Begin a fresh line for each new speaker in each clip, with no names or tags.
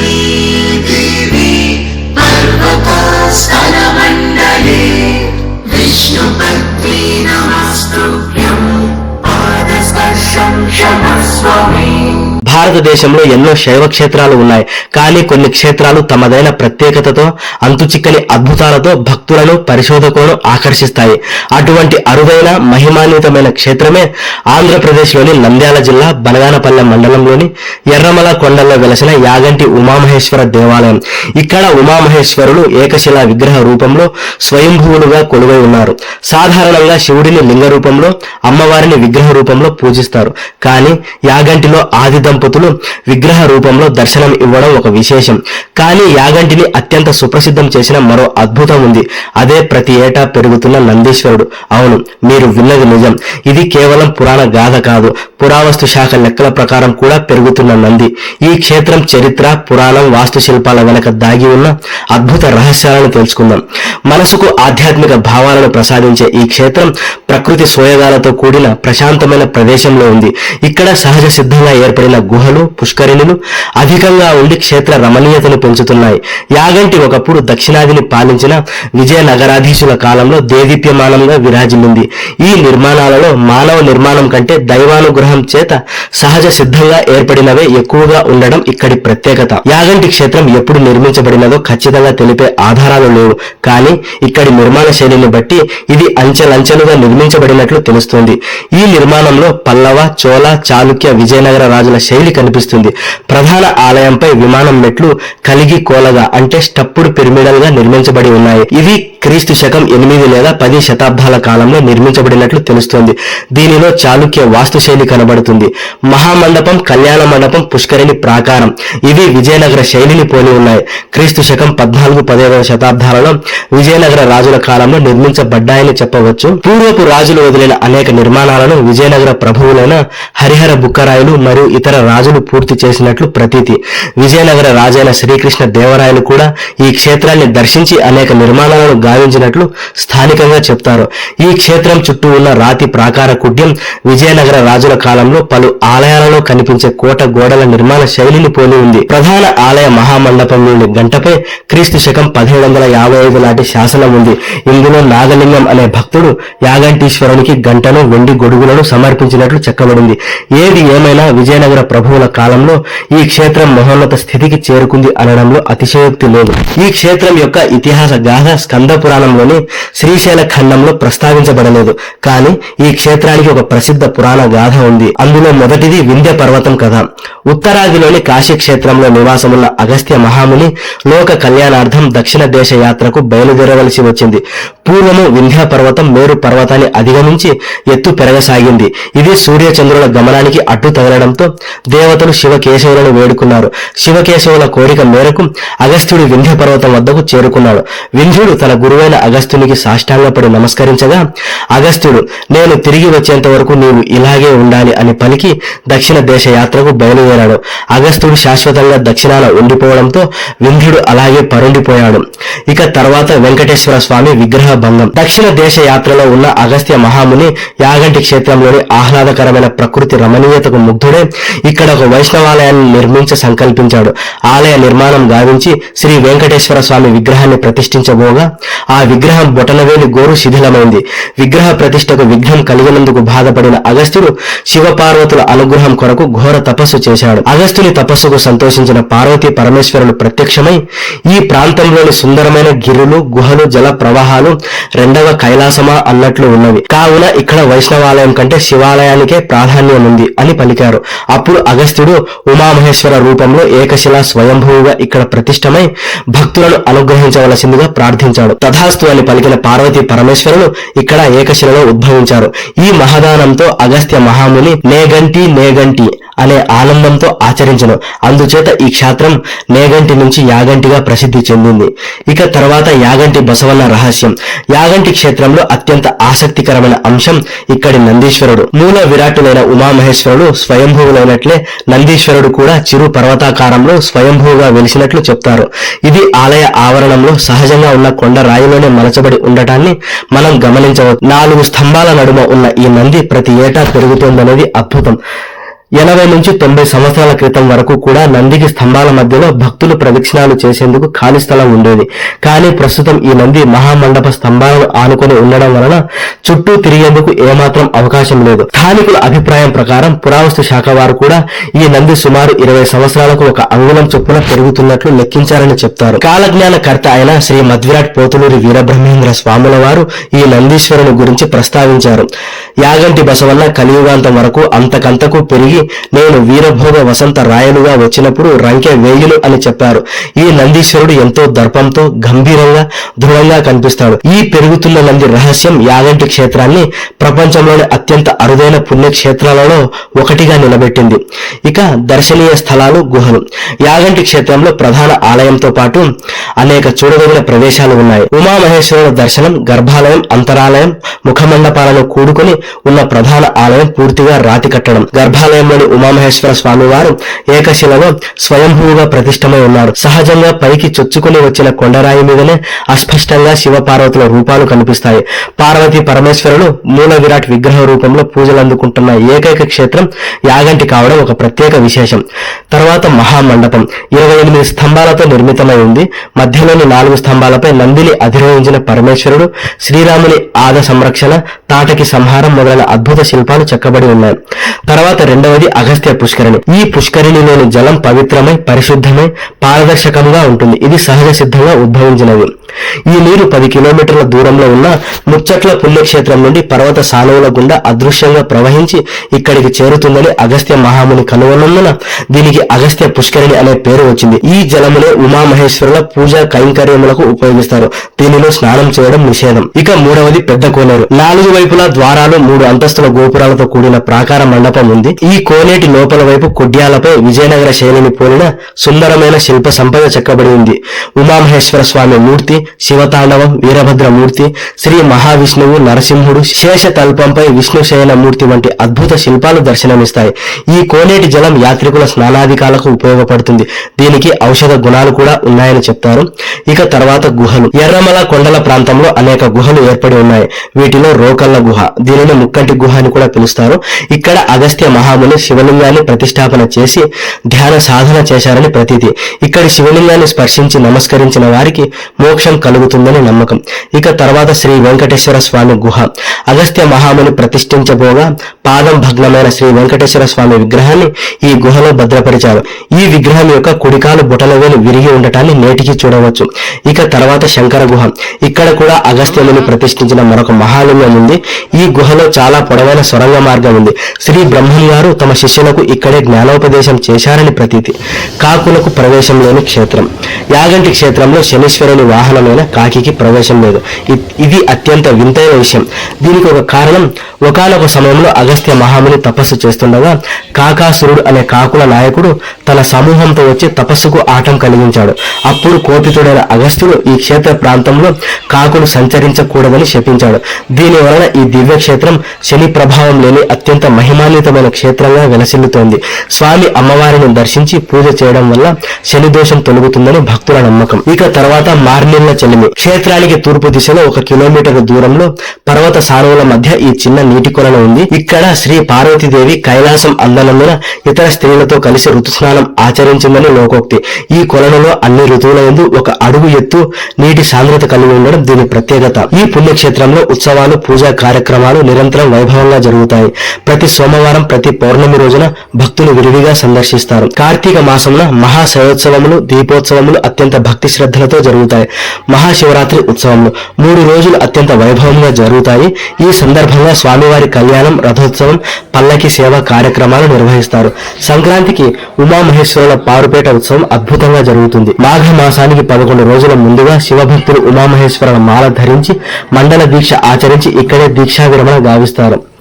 me.
భారతదేశంలో ఎన్నో శైవ క్షేత్రాలు ఉన్నాయి. కానీ కొన్ని క్షేత్రాలు తమదైన ప్రత్యేకతతో అంతుచిక్కని అద్భుతాలతో భక్తులను పరిశోధకులను ఆకర్షిస్తాయి. అటువంటి అరుదైన మహిమాన్వితమైన క్షేత్రమే ఆంధ్రప్రదేశ్లోని నంద్యాల జిల్లా బనగానపల్లె మండలంలోని ఎర్రమల కొండల్లో వెలసిన యాగంటి ఉమామహేశ్వర దేవాలయం. ఇక్కడ ఉమామహేశ్వరులు ఏకశిలా విగ్రహ రూపంలో స్వయంభువులుగా కొలువై ఉన్నారు. సాధారణంగా శివుడిని లింగ రూపంలో అమ్మవారిని విగ్రహ రూపంలో పూజిస్తారు. కానీ యాగంటిలో ఆది దంపతులు విగ్రహ రూపంలో దర్శనం ఇవ్వడం ఒక విశేషం. కానీ యాగంటిని అత్యంత సుప్రసిద్ధం చేసిన మరో అద్భుతం ఉంది. అదే ప్రతి ఏటా పెరుగుతున్న నందీశ్వరుడు. అవును మీరు విన్నది నిజం. ఇది కేవలం పురాణ గాథ కాదు. పురావస్తు శాఖ లెక్కల ప్రకారం కూడా పెరుగుతున్న నంది. ఈ క్షేత్రం చరిత్ర పురాణం వాస్తుశిల్పాల వెనక దాగి ఉన్న అద్భుత రహస్యాలను తెలుసుకుందాం. మనసుకు ఆధ్యాత్మిక భావాలను ప్రసాదించే ఈ క్షేత్రం ప్రకృతి సోయగాలతో కూడిన ప్రశాంతమైన ప్రదేశంలో ఉంది. ఇక్కడ సహజ సిద్ధంగా ఏర్పడిన గుహలు పుష్కరిణులు అధికంగా ఉండి క్షేత్ర రమణీయతను పెంచుతున్నాయి. యాగంటి ఒకప్పుడు దక్షిణాదిని పాలించిన విజయ నగరాధీశుల కాలంలో దేదీప్యమానంగా విరాజిల్లింది. ఈ నిర్మాణాలలో మానవ నిర్మాణం కంటే దైవానుగ్రహం చేత సహజ సిద్ధంగా ఏర్పడినవే ఎక్కువగా ఉండడం ఇక్కడి ప్రత్యేకత. యాగంటి క్షేత్రం ఎప్పుడు నిర్మించబడినదో ఖచ్చితంగా తెలిపే ఆధారాలు లేవు. కానీ ఇక్కడి నిర్మాణ శైలిని బట్టి ఇది అంచెలంచెలుగా నిర్మించబడినట్లు తెలుస్తుంది. ఈ నిర్మాణంలో పల్లవ చోళ చాళుక్య విజయనగర రాజుల శైలి కనిపిస్తుంది. ప్రధాన ఆలయంపై విమానం మెట్లు కలిగి కోలగా అంటే స్టప్పుడు పిరమిడల్గా నిర్మించబడి ఉన్నాయి. ఇది క్రీస్తు శకం ఎనిమిది లేదా పది శతాబ్దాల కాలంలో నిర్మించబడినట్లు తెలుస్తోంది. దీనిలో చాళుక్య వాస్తుశైలి కనబడుతుంది. మహామండపం కళ్యాణ మండపం పుష్కరిణి ప్రాకారం ఇవి విజయనగర శైలిని పోలి ఉన్నాయి. క్రీస్తు శకం పద్నాలుగు పదిహేడవ శతాబ్దాలలో విజయనగర రాజుల కాలంలో నిర్మించబడ్డాయని చెప్పవచ్చు. పూర్వపు రాజులు వదిలిన అనేక నిర్మాణాలను విజయనగర ప్రభువులైన హరిహర బుక్కరాయలు మరియు ఇతర రాజులు పూర్తి చేసినట్లు ప్రతీతి. విజయనగర రాజైన శ్రీకృష్ణ దేవరాయలు కూడా ఈ క్షేత్రాన్ని దర్శించి అనేక నిర్మాణాలను గావించినట్లు స్థానికంగా చెప్తారు. ఈ క్షేత్రం చుట్టూ ఉన్న రాతి ప్రాకార కుడ్యం విజయనగర రాజుల కాలంలో పలు ఆలయాలలో కనిపించే కోట గోడల నిర్మాణ శైలిని పోలి ఉంది. ప్రధాన ఆలయ మహామండపం నుండి గంటపై క్రీస్తు శకం పదిహేడు వందల యాభై ఐదు నాటి శాసనం ఉంది. ఇందులో నాగలింగం అనే భక్తుడు యాగంటి యాగంటీశ్వరునికి గంటను వెండి గొడుగులను సమర్పించినట్లు చెక్కబడింది. ఏది ఏమైనా విజయనగర ప్రభువుల కాలంలో ఈ క్షేత్రం మహోన్నత స్థితికి చేరుకుంది అనడంలో అతిశయోక్తి లేదు. ఈ క్షేత్రం యొక్క ఇతిహాస గాథ స్కంద పురాణంలోని శ్రీశైల ఖండంలో ప్రస్తావించబడలేదు. కానీ ఈ క్షేత్రానికి ఒక ప్రసిద్ధ పురాణ గాథ ఉంది. అందులో మొదటిది వింధ్య పర్వతం కథ. ఉత్తరాదిలోని కాశీ క్షేత్రంలో నివాసమున్న అగస్త్య మహాముని లోక కళ్యాణార్థం దక్షిణ దేశ యాత్రకు బయలుదేరవలసి వచ్చింది. పూర్వము వింధ్య పర్వతం మేరు పర్వతాన్ని అధిగమించి ఎత్తు పెరగసాగింది. ఇది సూర్యచంద్రుల గమనానికి అడ్డు తగలడంతో దేవతలు శివకేశవులను వేడుకున్నారు. శివకేశవుల కోరిక మేరకు అగస్త్యుడు వింధ్య పర్వతం వద్దకు చేరుకున్నాడు. వింధ్యుడు తన గురువైన అగస్త్యునికి సాష్టాంగపడి నమస్కరించగా అగస్త్యుడు నేను తిరిగి వచ్చేంత వరకు నీవు ఇలాగే ఉండాలి అని పలికి దక్షిణ దేశ యాత్రకు బయలుదేరాడు. అగస్త్యుడు శాశ్వతంగా దక్షిణాన ఉండిపోవడంతో వింధ్యుడు అలాగే పరుండిపోయాడు. ఇక తర్వాత వెంకటేశ్వర స్వామి విగ్రహ భంగం దక్షిణ దేశ యాత్రలో ఉన్న అగస్త్య మహాముని యాగంటి క్షేత్రంలోని ఆహ్లాదకరమైన ప్రకృతి రమణీయతకు ముగ్ధుడే. ఇక్కడ ఒక వైష్ణవాలయాన్ని నిర్మించ సంకల్పించాడు. ఆలయ నిర్మాణం గావించి శ్రీ వెంకటేశ్వర స్వామి విగ్రహాన్ని ప్రతిష్ఠించబోగా ఆ విగ్రహం బొటనవేలి గోరు శిథిలమైంది. విగ్రహ ప్రతిష్టకు విఘ్నం కలిగినందుకు బాధపడిన అగస్త్యుడు శివపార్వతుల అనుగ్రహం కొరకు ఘోర తపస్సు చేశాడు. అగస్త్యుని తపస్సుకు సంతోషించిన పార్వతీ పరమేశ్వరులు ప్రత్యక్షమై ఈ ప్రాంతంలోని సుందరమైన గిరులు గుహలు జల ప్రవాహాలు రెండవ కైలాసమా అన్నట్లు ఉన్నవి. కావున ఇక్కడ వైష్ణవాలయం కంటే శివాలయానికే ప్రాధాన్యం ఉంది అని పలికారు. అప్పుడు అగస్త్యుడు ఉమామహేశ్వర రూపంలో ఏకశిలా స్వయంభూగా ఇక్కడ ప్రతిష్టమై భక్తులను అనుగ్రహించవలసిందిగా ప్రార్థించాడు. తథాస్తు అని పలికిన పార్వతీ పరమేశ్వరులు ఇక్కడ ఏకశిలలో ఉద్భవించారు. ఈ మహదానంతో అగస్త్య మహాముని నేగంటి నేగంటి అనే ఆనందంతో ఆచరించను. అందుచేత ఈ క్షేత్రం నేగంటి నుంచి యాగంటిగా ప్రసిద్ధి చెందింది. ఇక తర్వాత యాగంటి బసవన్న రహస్యం. యాగంటి క్షేత్రంలో అత్యంత ఆసక్తికరమైన అంశం ఇక్కడి నందీశ్వరుడు. మూల విరాటులైన ఉమామహేశ్వరుడు స్వయంభువులైనట్లే నందీశ్వరుడు కూడా చిరు పర్వతాకారంలో స్వయంభువుగా వెలిసినట్లు చెప్తారు. ఇది ఆలయ ఆవరణంలో సహజంగా ఉన్న కొండ రాయిలోనే మలచబడి ఉండటాన్ని మనం గమనించవచ్చు. నాలుగు స్తంభాల నడుమ ఉన్న ఈ నంది ప్రతి ఏటా పెరుగుతోందనేది అద్భుతం. ఎనభై నుంచి తొంభై సంవత్సరాల క్రితం వరకు కూడా నందికి స్తంభాల మధ్యలో భక్తులు ప్రదక్షిణాలు చేసేందుకు ఖాళీ స్థలం ఉండేది. కానీ ప్రస్తుతం ఈ నంది మహామండప స్తంభాలను ఆనుకొని ఉండడం వలన చుట్టూ తిరిగేందుకు ఏమాత్రం అవకాశం లేదు. స్థానికుల అభిప్రాయం ప్రకారం పురావస్తు శాఖ వారు కూడా ఈ నంది సుమారు ఇరవై సంవత్సరాలకు ఒక అంగుళం చొప్పున పెరుగుతున్నట్లు లెక్కించారని చెప్తారు. కాలజ్ఞాన కర్త అయిన శ్రీ మధ్విరాట్ పోతులూరి వీరబ్రహ్మేంద్ర స్వాముల వారు ఈ నందీశ్వరుని గురించి ప్రస్తావించారు. యాగంటి బసవన్న కలియుగాంతం వరకు అంతకంతకు పెరిగి నేను వీరభోగ వసంత రాయలుగా వచ్చినప్పుడు రంకె వేయులు అని చెప్పారు. ఈ నందీశ్వరుడు ఎంతో దర్పంతో గంభీరంగా దృఢంగా కనిపిస్తాడు. ఈ పెరుగుతున్న నంది రహస్యం యాగంటి క్షేత్రాన్ని ప్రపంచంలోని అత్యంత అరుదైన పుణ్యక్షేత్రాలలో ఒకటిగా నిలబెట్టింది. ఇక దర్శనీయ స్థలాలు గుహలు. యాగంటి క్షేత్రంలో ప్రధాన ఆలయంతో పాటు అనేక చూడదగిన ప్రదేశాలు ఉన్నాయి. ఉమామహేశ్వరుల దర్శనం గర్భాలయం అంతరాలయం ముఖమండపాలను కూడుకొని ఉన్న ప్రధాన ఆలయం పూర్తిగా రాతి కట్టడం. గర్భాలయంలోని ఉమామహేశ్వర స్వామి వారు ఏకశిలలో స్వయంభూగా ప్రతిష్టమై ఉన్నారు. సహజంగా పైకి చొచ్చుకుని వచ్చిన కొండరాయి మీదనే అస్పష్టంగా శివపార్వతుల రూపాలు కనిపిస్తాయి. పార్వతి పరమేశ్వరులు మూల విరాట్ విగ్రహ రూపంలో పూజలు అందుకుంటున్న ఏకైక క్షేత్రం యాగంటి కావడం ఒక ప్రత్యేక విశేషం. తర్వాత మహామండపం. ఇరవై ఎనిమిది స్తంభాలతో నిర్మితమై ఉంది. మధ్యలోని నాలుగు స్తంభాలపై నందిని అధిరోహించిన పరమేశ్వరుడు శ్రీరాముని ఆద సంరక్షణ తాటకి సంహారం మొదలైన అద్భుత శిల్పాలు చెక్కబడి ఉన్నాయి. తర్వాత రెండవ రెండవది అగస్త్య పుష్కరిణి. ఈ పుష్కరిణిలోని జలం పవిత్రమై పరిశుద్ధమై పారదర్శకంగా ఉంటుంది. ఇది సహజ సిద్ధంగా ఉద్భవించినది. ఈ నీరు పది కిలోమీటర్ల దూరంలో ఉన్న ముచ్చట్ల పుణ్యక్షేత్రం నుండి పర్వత సానువుల గుండా అదృశ్యంగా ప్రవహించి ఇక్కడికి చేరుతుందని అగస్త్య మహాముని కనుగొన్నందున దీనికి అగస్త్య పుష్కరిణి అనే పేరు వచ్చింది. ఈ జలమునే ఉమామహేశ్వరుల పూజా కైంకర్యములకు ఉపయోగిస్తారు. దీనిలో స్నానం చేయడం నిషేధం. ఇక మూడవది పెద్ద కోనేరు. నాలుగు వైపులా ద్వారాలు మూడు అంతస్తుల గోపురాలతో కూడిన ప్రాకార మండపం ఉంది. ఈ కోనేటి లోపల వైపు కొడ్యాలపై విజయనగర శైలిని పోలిన సుందరమైన శిల్ప సంపద చెక్కబడి ఉంది. ఉమామహేశ్వర స్వామి మూర్తి శివతాండవం వీరభద్ర మూర్తి శ్రీ మహావిష్ణువు నరసింహుడు శేష తల్పంపై విష్ణు శయన మూర్తి వంటి అద్భుత శిల్పాలు దర్శనమిస్తాయి. ఈ కోనేటి జలం యాత్రికుల స్నానాధికాలకు ఉపయోగపడుతుంది. దీనికి ఔషధ గుణాలు కూడా ఉన్నాయని చెప్తారు. ఇక తర్వాత గుహలు. ఎర్రమల కొండల ప్రాంతంలో అనేక గుహలు ఏర్పడి ఉన్నాయి. వీటిలో రోకల్ల గుహ దీనిని ముక్కంటి గుహ అని కూడా పిలుస్తారు. ఇక్కడ అగస్త్య మహాముని శివలింగాన్ని ప్రతిష్టాపన చేసి ధ్యాన సాధన చేశారని ప్రతీతి. ఇక్కడి శివలింగాన్ని స్పర్శించి నమస్కరించిన వారికి మోక్షం కలుగుతుందని నమ్మకం. ఇక తర్వాత శ్రీ వెంకటేశ్వర స్వామి గుహ. అగస్త్య మహాముని ప్రతిష్ఠించబోగా పాదం భగ్నమైన శ్రీ వెంకటేశ్వర స్వామి విగ్రహాన్ని ఈ గుహలో భద్రపరిచారు. ఈ విగ్రహం యొక్క కుడికాలు బుటలవేలు విరిగి ఉండటాన్ని నేటికి చూడవచ్చు. ఇక తర్వాత శంకర గుహ. ఇక్కడ కూడా అగస్త్యముని ప్రతిష్ఠించిన మరొక మహాలింగం ఉంది. ఈ గుహలో చాలా పొడవైన సొరంగ మార్గం ఉంది. శ్రీ బ్రహ్మం గారు తమ శిష్యులకు ఇక్కడే జ్ఞానోపదేశం చేశారని ప్రతీతి. కాకులకు ప్రవేశం లేని క్షేత్రం. యాగంటి క్షేత్రంలో శనీశ్వరుని వాహనమైన కాకికి ప్రవేశం లేదు. ఇది అత్యంత వింతైన విషయం. దీనికి ఒక కారణం ఒకనొక సమయంలో అగస్త్య మహాముని తపస్సు చేస్తుండగా కాకాసురుడు అనే కాకుల నాయకుడు తన సమూహంతో వచ్చి తపస్సుకు ఆటం కలిగించాడు. అప్పుడు కోపితుడైన అగస్త్యుడు ఈ క్షేత్ర ప్రాంతంలో కాకులు సంచరించకూడదని శపించాడు. దీని వలన ఈ దివ్యక్షేత్రం శని ప్రభావం లేని అత్యంత మహిమాన్వితమైన క్షేత్రంగా వెలసిల్లుతోంది. స్వామి అమ్మవారిని దర్శించి పూజ చేయడం వల్ల శని దోషం తొలగుతుందని భక్తుల నమ్మకం. ఇక తర్వాత మార్నిల్ల చెలిమి. క్షేత్రానికి తూర్పు దిశలో ఒక కిలోమీటర్ దూరంలో పర్వత సానువుల మధ్య ఈ చిన్న నీటి కొలను ఉంది. ఇక్కడ శ్రీ పార్వతీదేవి కైలాసం అందనందున ఇతర స్త్రీలతో కలిసి ఋతుస్నానం ఆచరించిందని లోకోక్తి. ఈ కొలనులో అన్ని ఋతువుల యందు ఒక అడుగు ఎత్తు నీటి సాంద్రత కలిగి ఉండడం దీని ప్రత్యేకత. ఈ పుణ్యక్షేత్రంలో ఉత్సవాలు పూజా కార్యక్రమాలు నిరంతరం వైభవంగా జరుగుతాయి. ప్రతి సోమవారం ప్రతి పౌర్ణమి రోజున భక్తులు విరివిగా సందర్శిస్తారు. కార్తీక మాసంలో మహాశయోత్సవములు దీపోత్సవములు అత్యంత భక్తి శ్రద్ధలతో జరుగుతాయి. మహాశివరాత్రి ఉత్సవములు మూడు రోజులు అత్యంత వైభవంగా జరుగుతాయి. ఈ సందర్భంగా స్వామివారి కళ్యాణం రథోత్సవం పల్లకి సేవ కార్యక్రమాలు నిర్వహిస్తారు. సంక్రాంతికి ఉమామహేశ్వరుల పారుపేట ఉత్సవం అద్భుతంగా జరుగుతుంది. మాఘ మాసానికి పదకొండు రోజుల ముందుగా శివభక్తులు ఉమామహేశ్వరుల మాల ధరించి మండల దీక్ష ఆచరించి ఇక్కడే దీక్షా విరమణ గావిస్తారు.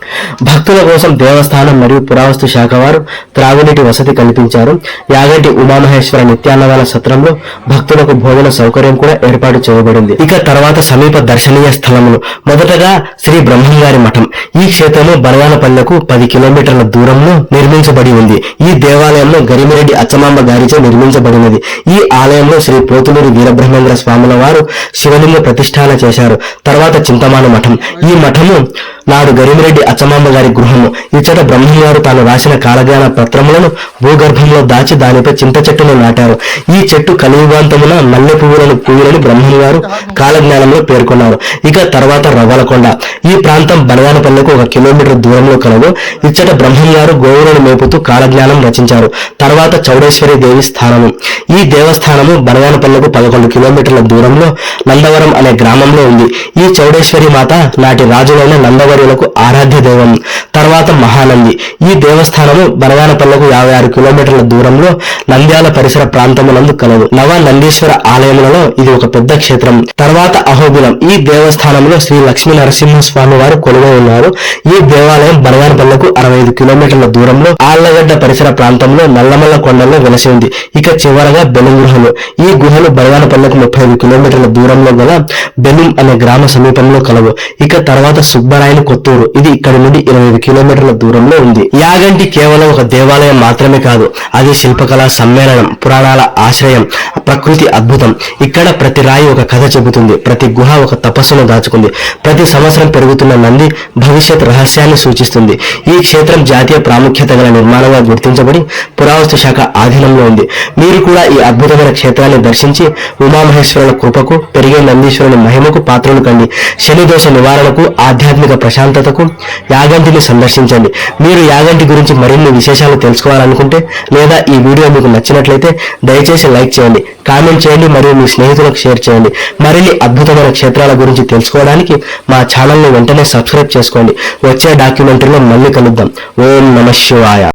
భక్తుల కోసం దేవస్థానం మరియు పురావస్తు శాఖ వారు త్రాగునీటి వసతి కల్పించారు. యాగంటి ఉమామహేశ్వర నిత్యాన్నదాన సత్రంలో భక్తులకు భోజన సౌకర్యం కూడా ఏర్పాటు చేయబడింది. ఇక తర్వాత సమీప దర్శనీయ స్థలములు. మొదటగా శ్రీ బ్రహ్మంగారి మఠం. ఈ క్షేత్రము బలవానపల్లెకు పది కిలోమీటర్ల దూరంలో నిర్మించబడి ఉంది. ఈ దేవాలయంలో గరిమిరెడ్డి అచ్చమాంబ గారిచే నిర్మించబడినది. ఈ ఆలయంలో శ్రీ పోతులూరి వీరబ్రహ్మేంద్ర స్వాముల వారు శివలింగ ప్రతిష్టాన చేశారు. తర్వాత చింతమాన మఠం. ఈ మఠము నాడు గరిమిరెడ్డి అచ్చమాంబ గారి గృహము. ఇచ్చట బ్రహ్మం గారు తాను రాసిన కాలజ్ఞాన పత్రములను భూగర్భంలో దాచి దానిపై చింత చెట్టును నాటారు. ఈ చెట్టు కలియుగాంతమున మల్లె పువ్వులను పూయలని బ్రహ్మం గారు కాలజ్ఞానంలో పేర్కొన్నారు. ఇక తర్వాత రవ్వలకొండ. ఈ ప్రాంతం బనగానపల్లెకు ఒక కిలోమీటర్ దూరంలో కలదు. ఇచ్చట బ్రహ్మం గారు గోవులను మేపుతూ కాలజ్ఞానం రచించారు. తర్వాత చౌడేశ్వరి దేవి స్థానము. ఈ దేవస్థానము బనగానపల్లెకు పదకొండు కిలోమీటర్ల దూరంలో నందవరం అనే గ్రామంలో ఉంది. ఈ చౌడేశ్వరి మాత నాటి రాజులైన నందవరం నందవరులకు ఆరాధ్య దైవం తర్వాత మహానంది. ఈ దేవస్థానము బనగానపల్లకు యాభై ఆరు కిలోమీటర్ల దూరంలో నంద్యాల పరిసర ప్రాంతములందు కలదు. నవ నందీశ్వర ఆలయములలో ఇది ఒక పెద్ద క్షేత్రం. తర్వాత అహోబిలం. ఈ దేవస్థానంలో శ్రీ లక్ష్మీ నరసింహస్వామి వారు కొలువై ఉన్నారు. ఈ దేవాలయం బనగానపల్లకు అరవై ఐదు కిలోమీటర్ల దూరంలో ఆళ్ళగడ్డ పరిసర ప్రాంతంలో నల్లమల్ల కొండల్లో వెలసి ఉంది. ఇక చివరగా బెలుం గుహలు. ఈ గుహలు బనగానపల్లెకు ముప్పై ఐదు కిలోమీటర్ల దూరంలో గల బెలుం అనే గ్రామ సమీపంలో కలవు. ఇక తర్వాత సుబ్బరాయని కొత్తూరు. ఇది ఇక్కడి నుండి ఇరవై ఐదు కిలోమీటర్ల దూరంలో ఉంది. యాగంటి కేవలం ఒక దేవాలయం మాత్రమే కాదు అది శిల్పకళా సమ్మేళనం పురాణాల ఆశ్రయం ప్రకృతి అద్భుతం. ఇక్కడ ప్రతి రాయి ఒక కథ చెబుతుంది. ప్రతి గుహ ఒక తపస్సును దాచుకుంది. ప్రతి సంవత్సరం పెరుగుతున్న నంది భవిష్యత్ రహస్యాన్ని సూచిస్తుంది. ఈ క్షేత్రం జాతీయ ప్రాముఖ్యత గల నిర్మాణంగా గుర్తించబడి పురావస్తు శాఖ ఆధీనంలో ఉంది. మీరు కూడా ఈ అద్భుతమైన క్షేత్రాన్ని దర్శించి ఉమామహేశ్వరుల కృపకు పెరిగే నందీశ్వరుని మహిమకు పాత్రలు కండి. శని దోష నివారణకు ఆధ్యాత్మిక ప్రశాంతతకు యాగంటిని సందర్శించండి. మీరు యాగంటి గురించి మరిన్ని విశేషాలు తెలుసుకోవాలనుకుంటే లేదా ఈ వీడియో మీకు నచ్చినట్లయితే దయచేసి లైక్ చేయండి. కామెంట్ చేయండి మరియు మీ స్నేహితులకు షేర్ చేయండి. మరిన్ని అద్భుతమైన క్షేత్రాల గురించి తెలుసుకోవడానికి మా ఛానల్ని వెంటనే సబ్స్క్రైబ్ చేసుకోండి. వచ్చే డాక్యుమెంటరీలో మళ్ళీ కలుద్దాం. ఓం నమ శివాయ.